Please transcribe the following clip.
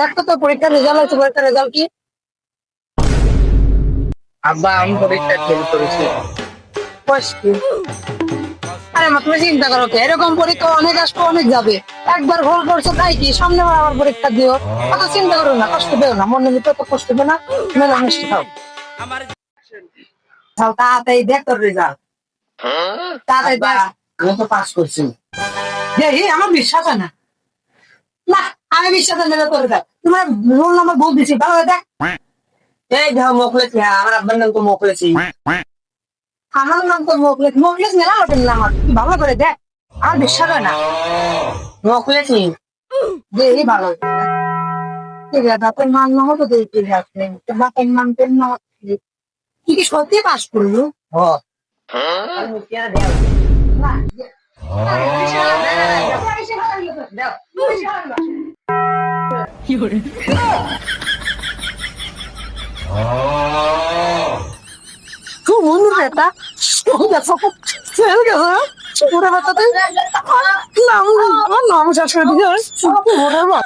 দেখতো তো পরীক্ষার রেজাল্ট পরীক্ষার রেজাল্ট কি? আব্বা আমি পরীক্ষা ফেল করেছি? আরে মা তুমি চিন্তা করো কি? এরকম পরীক্ষা অনেক আসবে অনেক যাবে। একবার ভুল করছ তাই কি? সামনে বার আবার পরীক্ষা দিও। অত চিন্তা করো না কষ্ট পেও না মনে ভিতরে তো কষ্ট পেও না মেলা মিষ্টি খাও। তাড়াতাড়ি দেখ তোর রেজাল্ট তাড়াতাড়ি দেখ। আমি তো পাস করছি। দেখি আমার বিশ্বাস হয় না। না আমি বিশ্বাস হয় না তোর দেখ তোমার রোল নাম্বার ভুল দিছি ভালো করে দেখ এই দেখো মোকলেছি হ্যাঁ মোকলেছি আমার নাম তো নাম আমার ভালো করে দেখ আমার বিশ্বাস হয় না মোকলেছি দেখি ভালো ঠিক আছে বাপের মান না হতো দেখি ঠিক আছে বাপের মান পেন না কি কি সত্যি পাস করল ও না খুব মনে এটা ফেল গেছে পুরো বাচ্চাতে নাম আমার নাম শেষ করে ওরে বাবা